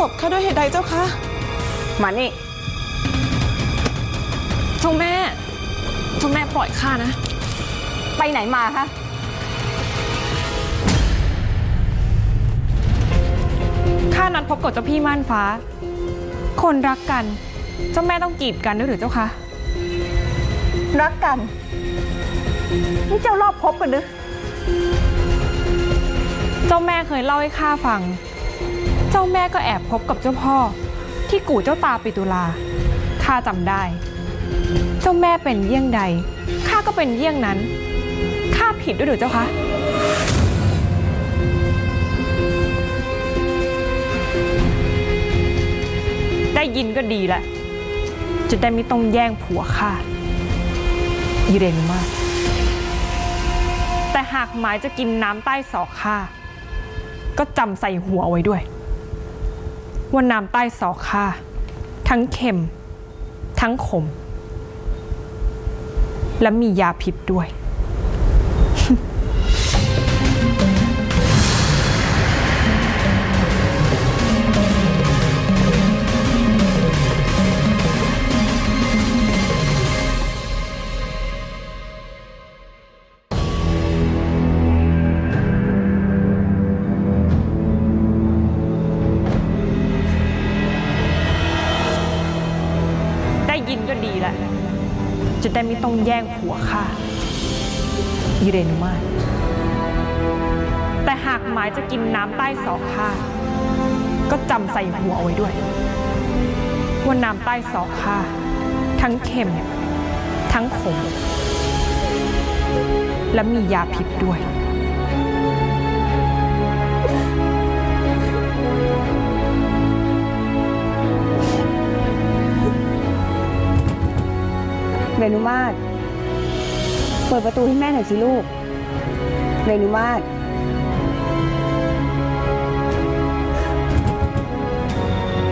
ตบข้าด้วยเหตุใดเจ้าคะ มานี่เจ้าแม่เจ้าแม่ปล่อยข้านะ ไปไหนมาคะ ข้านัดพบกับเจ้าพี่ม่านฟ้า คนรักกัน เจ้าแม่ต้องกีดกันด้วยหรือเจ้าคะ รักกัน นี่เจ้ารอบพบกันหรือ เจ้าแม่เคยเล่าให้ข้าฟัง เจ้าแม่ก็แอบพบกับเจ้าพ่อ ที่กู่เจ้าตาปิตุลาข้าจำได้ เจ้าแม่เป็นเยี่ยงใดข้าก็เป็นเยี่ยงนั้นข้าผิดด้วยหรือเจ้าคะได้ยินก็ดีแหละ จะได้ไม่ต้องแย่งผัวข้าอีเรนมาก แต่หากหมายจะกินน้ำใต้ศอกข้าก็จำใส่หัวเอาไว้ด้วย ว่าน้ำใต้ศอกข้าทั้งเค็ม ทั้งขม และมียาพิษด้วย จะได้ไม่ต้องแย่งผัวข้าอีเรนุมาแต่หากหมายจะกินน้ำใต้ศอกข้าก็จำใส่หัวเอาไว้ด้วย ว่าน้ำใต้ศอกข้าทั้งเค็ม ทั้งขม และมียาพิษด้วย เรนุมาศเปิดประตูให้แม่หน่อยสิลูก เรนุมาศ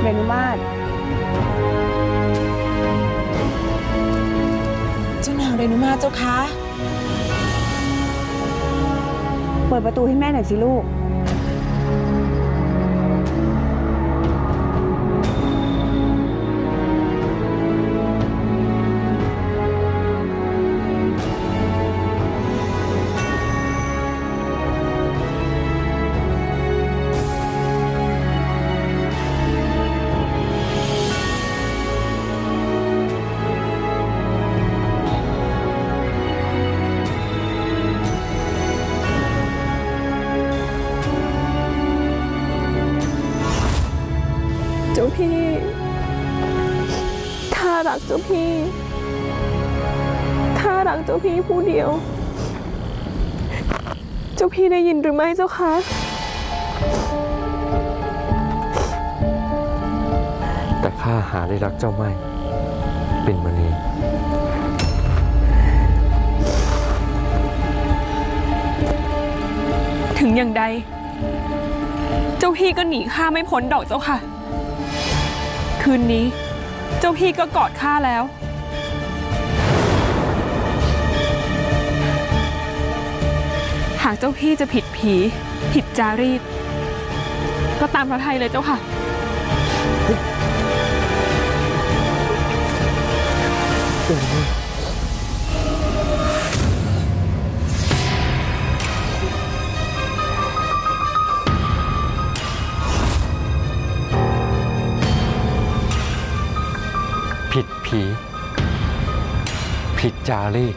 เรนุมาศเจ้านางเรนุมาเจ้าคะ เปิดประตูให้แม่หน่อยสิลูก พี่ ถ้ารักเจ้าพี่ ถ้ารักเจ้าพี่ผู้เดียว เจ้าพี่ได้ยินหรือไม่เจ้าคะแต่ข้าหาได้รักเจ้าไม่ เป็นมณีถึงอย่างใด เจ้าพี่ก็หนีข้าไม่พ้นดอกเจ้าค่ะ คืนนี้ เจ้าพี่ก็กอดข้าแล้ว หากเจ้าพี่จะผิดผี ผิดจารีต ก็ตามพระไทยเลยเจ้าค่ะ ผิดผี ผิดจารีต